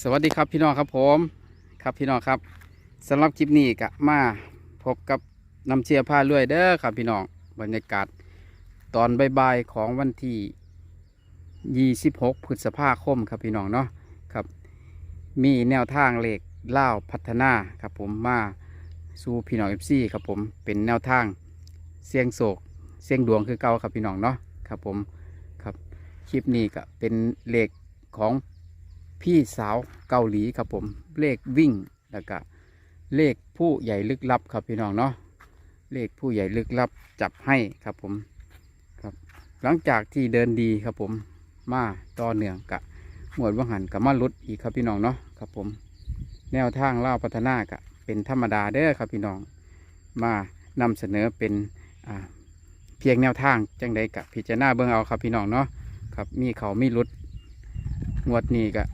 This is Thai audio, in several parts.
สวัสดีครับพี่น้องครับผมครับพี่น้องครับสำหรับคลิปนี้ก็มาพบกับน้ำเชียร์ผ้าลวยเด้อครับพี่น้องบรรยากาศตอนบ่ายๆของวันที่ 26 พฤษภาคมครับพี่น้องเนาะครับ มีแนวทางเหลขเล่าพัฒนาครับผมมาสู่พี่น้องเอฟซีครับผมเป็นแนวทางเสียงโศกเสียงดวงคือเก่าครับพี่น้องเนาะครับผมครับคลิปนี้ก็เป็นเหลขของ พี่สาวเกาหลีครับผม เลขวิ่งแล้วก็เลขผู้ใหญ่ลึกลับครับพี่น้องเนาะเลขผู้ใหญ่ลึกลับจับให้ครับผมครับ หลังจากที่เดินดีครับผมมาต่อเนื่องกะหมวดวังหันกับมาลุดอีกครับพี่น้องเนาะครับผม แนวทางเล่าพัฒนากะเป็นธรรมดาเด้อครับพี่น้อง มานำเสนอเป็นเพียงแนวทางจังใดกะพิจารณาเบิ่งเอาครับพี่น้องเนาะครับมีเขามีลุดงวดนี้กะ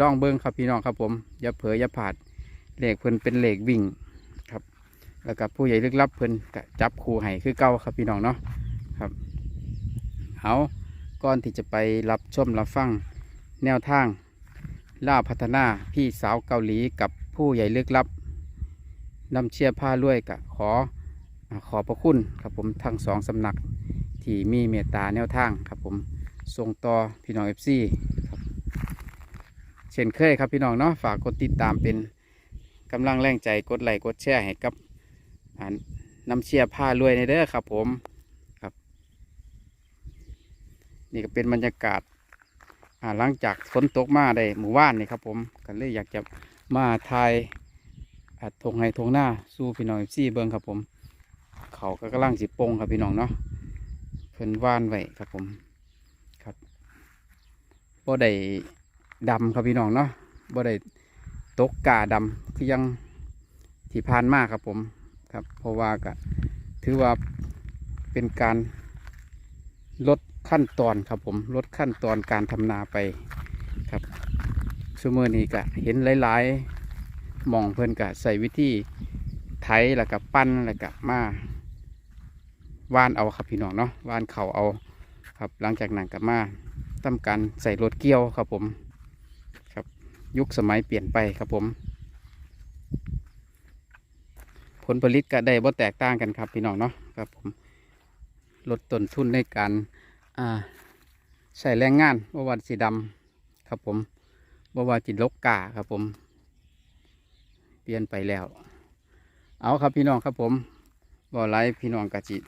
ลองเบิ้งครับพี่น้องครับผมอย่าเผลอย่าผาดเหล็กเพิ่นเป็นเหล็กวิ่งครับ แล้วก็ผู้ใหญ่ลึกลับเพิ่นจับคู่ให้คือเก่าครับพี่น้องเนาะครับเอาก่อนที่จะไปรับชมรับฟังแนวทางล่าพัฒนาพี่สาวเกาหลีกับผู้ใหญ่ลึกลับนำเชียร์ผ้าลวยกะขอขอพระคุณครับผมทั้งสองสำนักที่มีเมตตาแนวทางครับผมส่งต่อพี่น้องเอฟซี เช่นเคยครับพี่น้องเนาะฝากกดติดตามเป็นกำลังแรงใจกดไลค์กดแชร์ให้กับนนำเชียร์ผ้ารวยในเด้อครับผมครับ นี่ก็เป็นบรรยากาศหลังจากฝนตกมาได้หมู่บ้านนี่ครับผมกันเลยอยากจะมาทายทงให้ทงหน้าสู้พี่น้องซี่เบิ้งครับผม เขาก็กำลังสิปงครับพี่น้องเนาะเพิ่นว่านไว้ครับผมครับบ่ได้ ดำครับพี่น้องเนาะบ่ได้ตกกาดำคือยังที่ผ่านมากครับผมครับเพราะว่าก็ถือว่าเป็นการลดขั้นตอนครับผมลดขั้นตอนการทำนาไปครับชั่วโมงนี้ก็เห็นหลายๆมองเพิ่นก็ใส่วิธีไถแล้วก็ปั้นแล้วก็มาว่านเอาครับพี่น้องเนาะว่านเข่าเอาครับหลังจากนั้นก็มาทำการใส่รถเกี่ยวครับผม ยุคสมัยเปลี่ยนไปครับผม ผลผลิตก็ได้บ่แตกต่างกันครับพี่น้องเนาะครับผมลดต้นทุนในการใช้แรงงานบ่ว่าสีดำครับผมบ่ว่าจิตลกกาครับผม เปลี่ยนไปแล้ว เอาครับพี่น้องครับผมบ่ไลฟ์พี่น้องกะจิ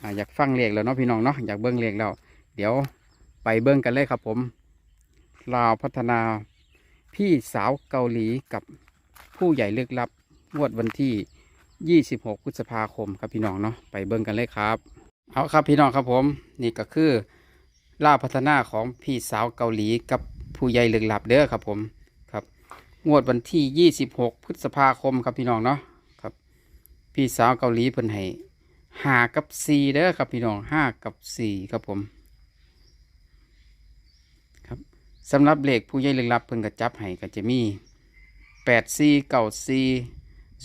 อ่าอยากฟังเลขแล้วเนาะพี่น้องเนาะอยากเบิ้งเลขแล้ว เดี๋ยวไปเบิ้งกันเลยครับผมลาวพัฒนา พี่สาวเกาหลีกับผู้ใหญ่ลึกลับงวดวันที่ 26 พฤษภาคมครับพี่น้องเนาะไปเบิ่งกันเลยครับ เอาครับพี่น้องครับผมนี่ก็คือล่าพัฒนาของพี่สาวเกาหลีกับผู้ใหญ่ลึกลับเด้อครับผมครับ งวดวันที่ 26 พฤษภาคมครับพี่น้องเนาะครับ พี่สาวเกาหลีเพิ่นให้ห้ากับสี่เด้อครับพี่น้องห้ากับสี่ครับผม สำหรับเลขผู้ใหญ่ลึกลับเพิ่นก็จับให้ก็จะมีแปดสี่เก้าสี่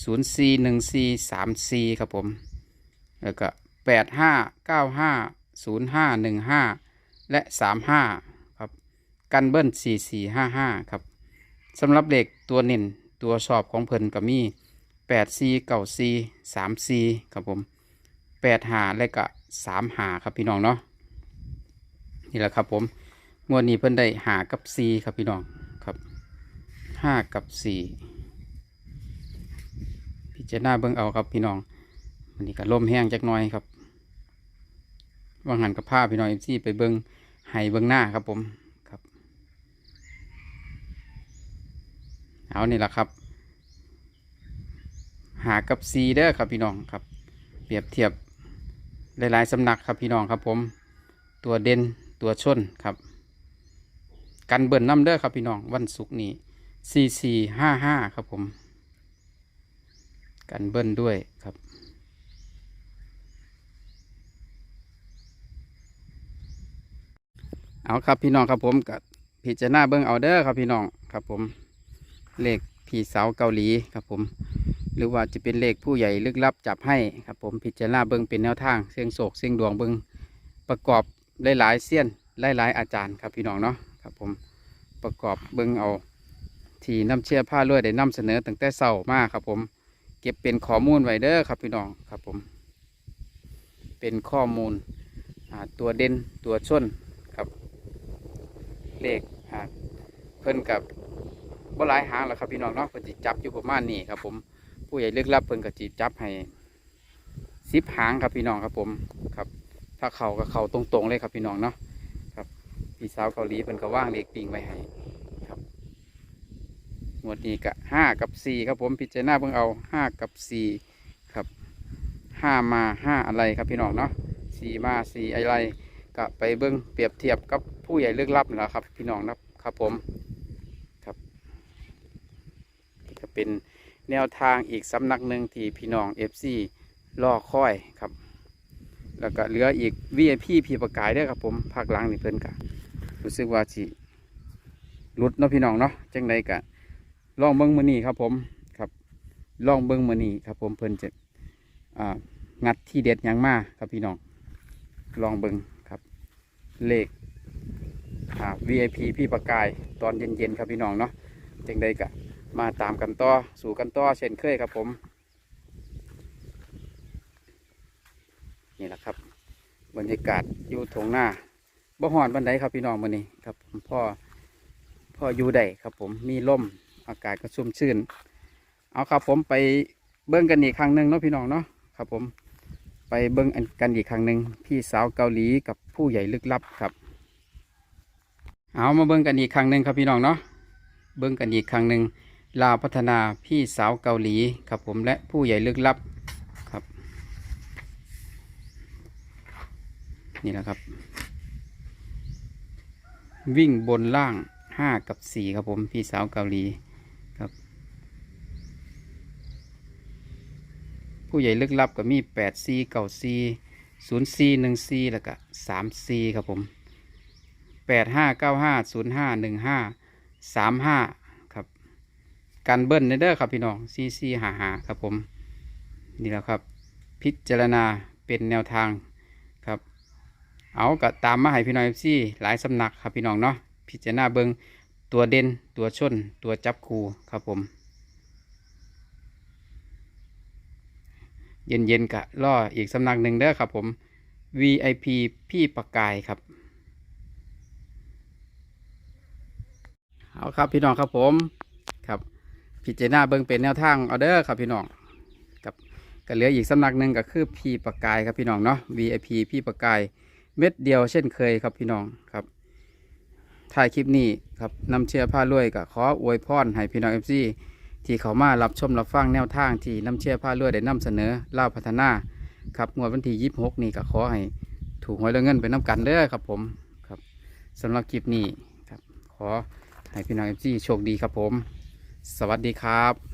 ศูนย์สี่หนึ่งสี่สามสี่ครับผม แล้วก็แปดห้าเก้าห้าศูนย์ห้าหนึ่งห้าและสามห้าครับกันเบิ้ลสี่สี่ห้าห้าครับสำหรับเลขตัวเน้นตัวสอบของเพิ่นก็มีแปดสี่เก้าสี่สามสี่ครับผมแปดหาและก็สามหาครับพี่น้องเนาะนี่แหละครับผม งวดนี้เพิ่นได้หากับซีครับพี่น้องครับห้ากับสี่พิจารณาเบิ่งเอาครับพี่น้องวันนี้ก็ลมแห้งจักหน่อยครับวางหันกับผ้าพี่น้องเอฟซีไปเบิ่งไห้เบิ่งหน้าครับผมครับเอานี่แหละครับ หากับซีเด้อครับพี่น้องครับ เปรียบเทียบหลายๆสำนักครับพี่น้องครับผม ตัวเด่นตัวชนครับ กันเบิ่นน้ำเด้อครับพี่น้องวันศุกร์นี้สี่สี่ห้าห้าครับผม กันเบิ่นด้วยครับเอาครับพี่น้องครับผมกับพิจารณาเบิ่งเอาเด้อครับพี่น้องครับผมเลขพี่สาวเกาหลีครับผม หรือว่าจะเป็นเลขผู้ใหญ่ลึกลับจับให้ครับผมพิจารณาเบิ่งเป็นแนวทางเสียงโศกเสียงดวงเบิ่งประกอบหลายๆเสี้ยนหลายๆอาจารย์ครับพี่น้องเนาะ ครับผมประกอบเบิ่งเอา ที่น้ำเชื่อผ้ารวยได้นำเสนอตั้งแต่เช้ามาครับผม เก็บเป็นข้อมูลไว้เด้อครับพี่น้องครับผม เป็นข้อมูลตัวเด่นตัวชนครับ เลขเพิ่นกับบ่หลายหางหรอกครับพี่น้องเนาะเพิ่นจิจับอยู่ประมาณนี้ครับ ผมผู้ใหญ่ลึกลับเพิ่นก็จิจับให้สิบหางครับพี่น้องครับผมครับ ถ้าเขาก็เขาตรงๆเลยครับพี่น้องเนาะ พี่สาวเกาหลีเพิ่นก็ว่างเลขปิงไว้ให้ครับงวดนี้ก็ห้ากับสี่ครับผมพิจารณาเบิ่งเอาห้ากับสี่ครับห้ามาห้าอะไรครับพี่น้องเนาะสี่มาสี่อะไรก็ไปเบิ่งเปรียบเทียบกับผู้ใหญ่ลึกลับนี่แหละครับ พี่น้องนะครับผมครับก็เป็นแนวทางอีกสำนักหนึ่งที่พี่น้องเอฟซีรอคอยครับ แล้วก็เหลืออีก VIP พี่ประกายด้วยครับผมภาคหลังนี่เพิ่นกะ รู้สึกว่าสิหลุดเนาะพี่น้องเนาะจังใดกะลองเบิ้งมือนี้ครับผมครับลองเบิ้งมือนี้ครับ ผมเพิ่นจะอ่างัดที่เด็ดยังมาครับพี่น้องลองเบิ้งครับเลขอ่า VIP พี่ประกายตอนเย็นๆครับพี่น้องเนาะจังใดกะมาตามกันต่อสู่กันต่อเช่นเคยครับผม นี่แหละครับ บรรยากาศอยู่ทงหน้า บ่หอนบันไดครับพี่น้องวันนี้ครับผมพ่อพ่ออยู่ได้ครับ ผมมีลมอากาศก็ชุ่มชื่น เอาครับผมไปเบิ้งกันอีกครั้งหนึ่งเนาะพี่น้องเนาะครับ ผมไปเบิ้งกันอีกครั้งหนึ่งพี่สาวเกาหลีกับผู้ใหญ่ลึกลับครับ เอามาเบิ้งกันอีกครั้งหนึ่งครับพี่น้องเนาะเบิ้งกันอีกครั้งหนึ่งลาวพัฒนาพี่สาวเกาหลีครับผมและผู้ใหญ่ลึกลับครับ นี่แหละครับ วิ่งบนล่างห้ากับสี่ครับผม พี่สาวเกาหลีครับ ผู้ใหญ่ลึกลับก็มีแปดซีเก้าซีศูนย์ซีหนึ่งซีแล้วก็สามซีครับผมแปดห้าเก้าห้าศูนย์ห้าหนึ่งห้าสามห้าครับ การเบิ้ลในเด้อครับพี่น้องซีซีหาหาครับผม นี่แหละครับ พิจารณาเป็นแนวทาง เอาก็ตามมาให้พี่น้องเอฟซีหลายสำนักครับพี่น้องเนาะพิจารณาเบิงตัวเด่นตัวชน ตัวจับคูครับผม เย็นๆกะล่ออีกสำนักหนึ่งเด้อครับผม VIP พี่ประกายครับ เอาครับพี่น้องครับผมครับพิจารณาเบิงเป็นแนวทางเอาเด้อครับพี่น้องกับก็เหลืออีกสำนักหนึ่งก็คือพี่ประกายครับพี่น้องเนาะ VIP พี่ประกาย เม็ดเดียวเช่นเคยครับพี่น้องครับถ่ายคลิปนี้ครับนำเชื่อผ้ารวยกับขออวยพรให้พี่น้องเอฟซีที่เขามารับชมรับฟังแนวทางที่นำเชื่อผ้ารวยได้นำเสนอเล่าพัฒนาครับงวดวันที่ยี่สิบหกนี่ก็ขอให้ถูกหวยแล้วเงินไปน้ำกันเด้อครับผมครับสำหรับคลิปนี้ครับขอให้พี่น้องเอฟซีโชคดีครับผม สวัสดีครับ